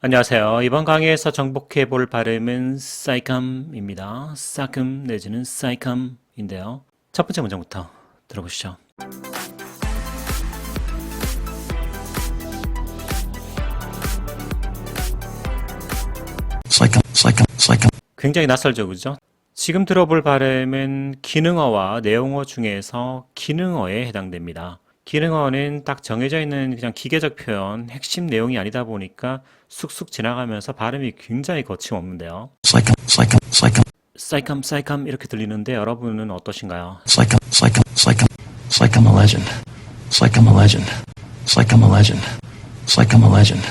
안녕하세요. 이번 강의에서 정복해 볼 발음은 사이캄입니다. 사금 내지는 사이캄인데요. 첫 번째 문장부터 들어보시죠. Psycho, psycho, psycho, 굉장히 낯설죠, 그죠? 지금 들어볼 발음은 기능어와 내용어 중에서 기능어에 해당됩니다. 기능어는 딱 정해져 있는 그냥 기계적 표현, 핵심 내용이 아니다 보니까 쑥쑥 지나가면서 발음이 굉장히 거침없는데요. psycho, psycho, psycho, 사이캄, 사이캄 이렇게 들리는데 여러분은 어떠신가요? psycho, psycho, psycho, psycho a legend, psycho a legend, psycho a legend, psycho a legend,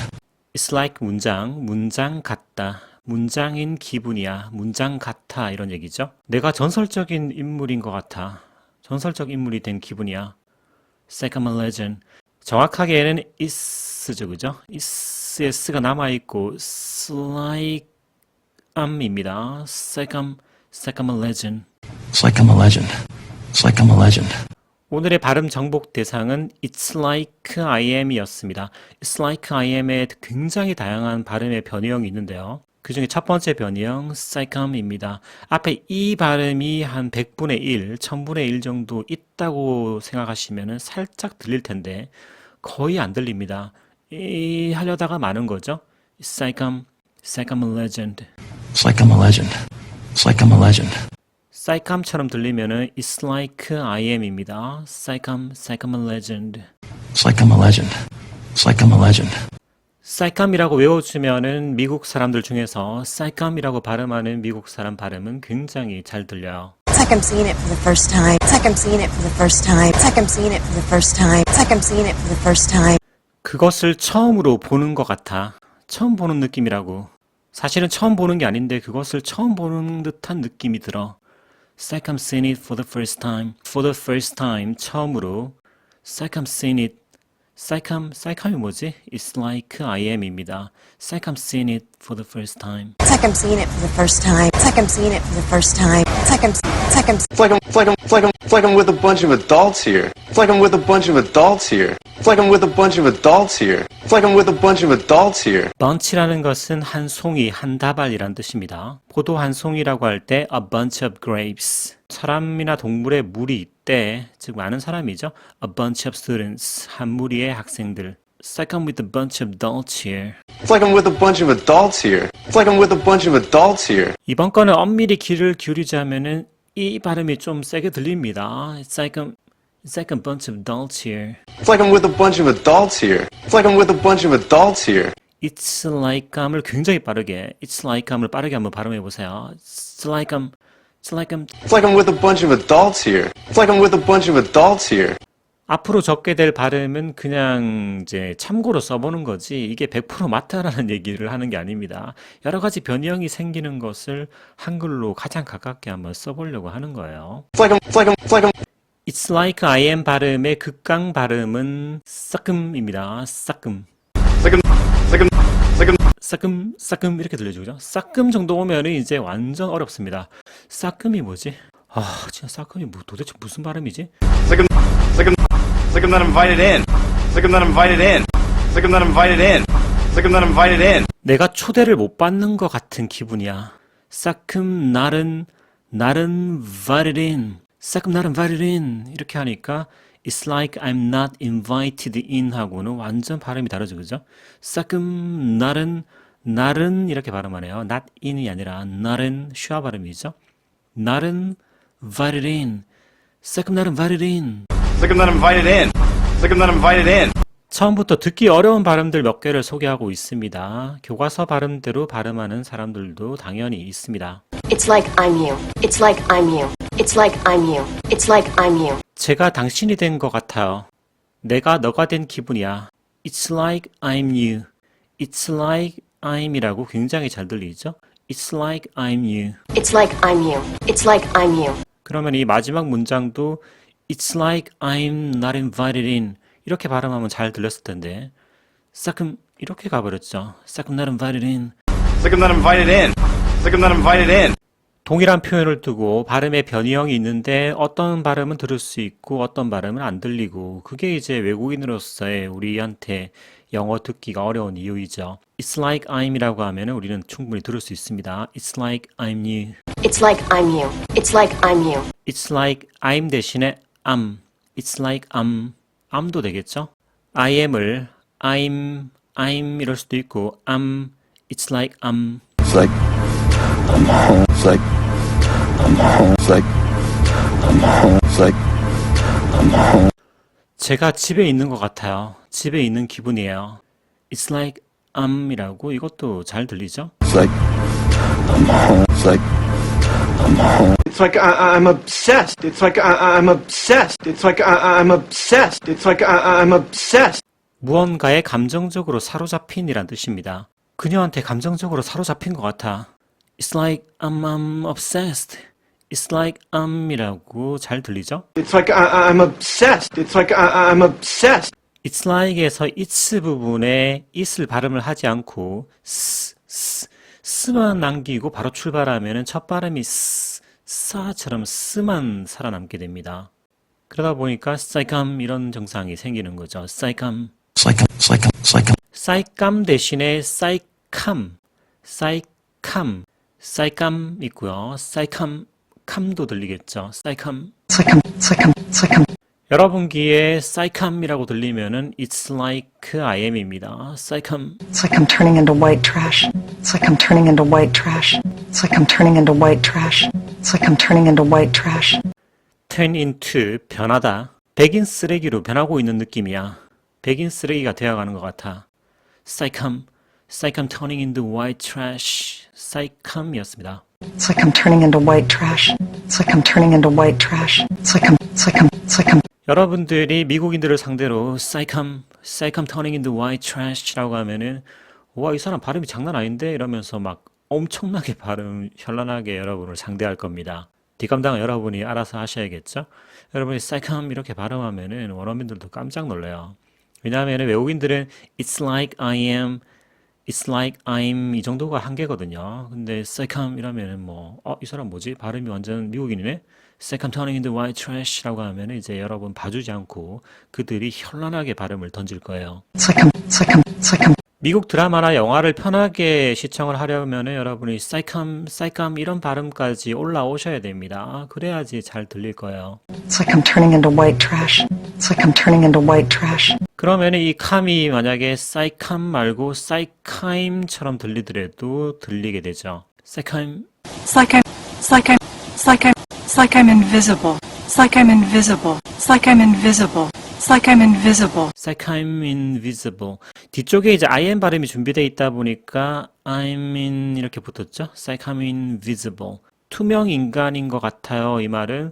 It's like 문장, 문장 같다. 문장인 기분이야. 문장 같아. 이런 얘기죠. 내가 전설적인 인물인 것 같아. 전설적 인물이 된 기분이야. Second legend. 정확하게는 is죠, 그죠? is의 s가 남아있고, a legend, psycho a legend, 오늘의 발음 정복 대상은 It's like I am이었습니다. It's like I am에 굉장히 다양한 발음의 변형이 있는데요. 그 중에 첫 번째 변형, psychom입니다. 앞에 이 발음이 한 100분의 1, 1000분의 1 정도 있다고 생각하시면 살짝 들릴 텐데 거의 안 들립니다. 이 하려다가 많은 거죠. psychom, psychom legend. psycho a legend, psycho a legend, psychom처럼 들리면은 It's like I am입니다. psychom, psychom legend. psycho a legend, psycho a legend, 사이캄이라고 외워주면은 미국 사람들 중에서 사이캄이라고 발음하는 미국 사람 발음은 굉장히 잘 들려요. It's like I'm seeing it for the first time. It's like I'm seeing it for the first time. It's like I'm seeing it for the first time. It's like I'm seeing it for the first time. 그것을 처음으로 보는 것 같아. 처음 보는 느낌이라고. 사실은 처음 보는 게 아닌데 그것을 처음 보는 듯한 느낌이 들어. It's like I'm seeing it for the first time. For the first time. 처음으로. It's like I'm seeing it. 사이캄, 사이캄이 뭐지? It's like I am입니다. It's like I'm seeing it for the first time. It's like I'm seeing it for the first time. It's like I'm seeing it for the first time. It's like I'm. It's like I'm. It's like I'm, it's like I'm, it's like I'm, it's like I'm with a bunch of adults here. It's like I'm with a bunch of adults here. It's like I'm with a bunch of adults here. It's like I'm with a bunch of adults here. bunch라는 것은 한 송이, 한 다발이란 뜻입니다. 포도 한 송이라고 할 때 a bunch of grapes. 사람이나 동물의 무리 때, 즉 많은 사람이죠. a bunch of students. 한 무리의 학생들. It's like I'm with a bunch of adults here. It's like I'm with a bunch of adults here. It's like I'm with a bunch of adults here. 이번 거는 엄밀히 귀를 기울이자면은 이 발음이 좀 세게 들립니다. It's like I'm, it's like a bunch of adults here. It's like I'm with a bunch of adults here. It's like I'm with a bunch of adults here. It's like I'm을 굉장히 빠르게, It's like I'm을 빠르게 한번 발음해 보세요. It's like I'm, It's like I'm It's like I'm with a bunch of adults here. It's like I'm with a bunch of adults here. 앞으로 적게 될 발음은 그냥 이제 참고로 써보는 거지 이게 100% 맞다라는 얘기를 하는 게 아닙니다. 여러 가지 변형이 생기는 것을 한글로 가장 가깝게 한번 써보려고 하는 거예요. It's like I'm, it's like I'm, it's like I'm. It's like I am 발음의 극강 발음은 싸끔입니다. 싸끔. It's like I'm, like I'm. 싸끔, 싸끔 이렇게 들려죠, 그죠? 싸끔 정도 오면은 이제 완전 어렵습니다. 싸끔이 뭐지? 아, 진짜 싸끔이 뭐 도대체 무슨 발음이지? It's like I'm not invited in. I'm not invited in. I'm not invited in. I'm not invited in. 내가 초대를 못 받는 것 같은 기분이야. 싸끔 나른 나른 invited in. 싸끔 나른 invited in. 이렇게 하니까 It's like I'm not invited in 하고는 완전 발음이 다르죠, 그죠? 싸끔 나른 나른 이렇게 발음하네요. not in이 아니라 나른 슈아 발음이죠. 나른 invited in. 싸끔 나른 invited in. I'm not invited in. I'm not invited in. 처음부터 듣기 어려운 발음들 몇 개를 소개하고 있습니다. 교과서 발음대로 발음하는 사람들도 당연히 있습니다. It's like I'm you. It's like I'm you. It's like I'm you. It's like I'm you. 제가 당신이 된 것 같아요. 내가 너가 된 기분이야. It's like I'm you. It's like I'm이라고 굉장히 잘 들리죠? It's like I'm you. It's like I'm you. It's like I'm you. 그러면 이 마지막 문장도 It's like I'm not invited in. 이렇게 발음하면 잘 들렸을 텐데. 싸끔 이렇게 가버렸죠. 싸끔 not invited in. It's like I'm not invited in. It's like I'm not invited in. 동일한 표현을 두고 발음의 변형이 있는데 어떤 발음은 들을 수 있고 어떤 발음은 안 들리고 그게 이제 외국인으로서의 우리한테 영어 듣기가 어려운 이유이죠. It's like I'm이라고 하면 우리는 충분히 들을 수 있습니다. It's like I'm new. It's like I'm you. It's like I'm you. It's like I'm 대신에 am. It's like I'm. am도 되겠죠? I am을 I'm, I'm 이럴 수도 있고 am. It's like I'm. It's like I'm home. It's like 제가 집에 있는 것 같아요. 집에 있는 기분이에요. It's like am이라고 이것도 잘 들리죠? It's like I'm home. It's like I'm home. It's like I, I'm obsessed. It's like I, I'm obsessed. It's like I, I'm obsessed. It's like I, I'm obsessed. 무언가에 감정적으로 사로잡힌이란 뜻입니다. 그녀한테 감정적으로 사로잡힌 것 같아. It's like I'm, I'm obsessed. It's like I'm이라고 잘 들리죠? It's like I, I'm obsessed. It's like I, I'm obsessed. It's like에서 it's 부분에 it을 발음을 하지 않고 s, s, s만 남기고 바로 출발하면 첫 발음이 s, 사처럼 s만 살아남게 됩니다. 그러다 보니까 사이감 이런 증상이 생기는 거죠. 사이감. It's like I'm, 사이감 대신에 사이캄, 사이캄, 사이감 있고요. 사이캄, 캄도 들리겠죠. 사이캄. it's like I'm, 여러분 귀에 사이캄이라고 들리면은 it's like I am입니다. 사이캄. It's like I'm turning into white trash. It's like I'm turning into white trash. It's like I'm turning into white trash. It's like I'm turning into white trash. turn into 변하다. 백인 쓰레기로 변하고 있는 느낌이야. 백인 쓰레기가 되어가는 것 같아. 사이캄, 사이캄 turning into white trash. 사이캄이었습니다. It's like I'm turning into white trash. It's like I'm turning into white trash. It's like I'm, it's like I'm, it's like I'm, 여러분들이 미국인들을 상대로 사이캄, 사이캄 turning into white trash라고 하면은 와, 이 사람 발음이 장난 아닌데? 이러면서 막 엄청나게 발음 현란하게 여러분을 상대할 겁니다. 뒷감당은 여러분이 알아서 하셔야겠죠? 여러분이 사이캄 이렇게 발음하면은 원어민들도 깜짝 놀래요. 왜냐하면 외국인들은 it's like I am, it's like I'm 이 정도가 한계거든요. 근데 사이캄 이러면은 뭐, 어, 이 사람 뭐지? 발음이 완전 미국인이네? Second turning into white trash라고 하면 이제 여러분 봐주지 않고 그들이 현란하게 발음을 던질 거예요. it's like I'm, 미국 드라마나 영화를 편하게 시청을 하려면 여러분이 사이캄, 사이캄 이런 발음까지 올라오셔야 됩니다. 그래야지 잘 들릴 거예요. it's like I'm turning into white trash. It's like I'm turning into white trash. 그러면 이 캄이 만약에 사이캄 말고 사이카임처럼 들리더라도 들리게 되죠. like I'm, it's like I'm invisible. I'm invisible. I'm invisible. I'm invisible. 사이카임 invisible. 뒤쪽에 이제 im 발음이 준비되어 있다 보니까 I'm in 이렇게 붙었죠. 사이카임 invisible. 투명 인간인 것 같아요. 이 말은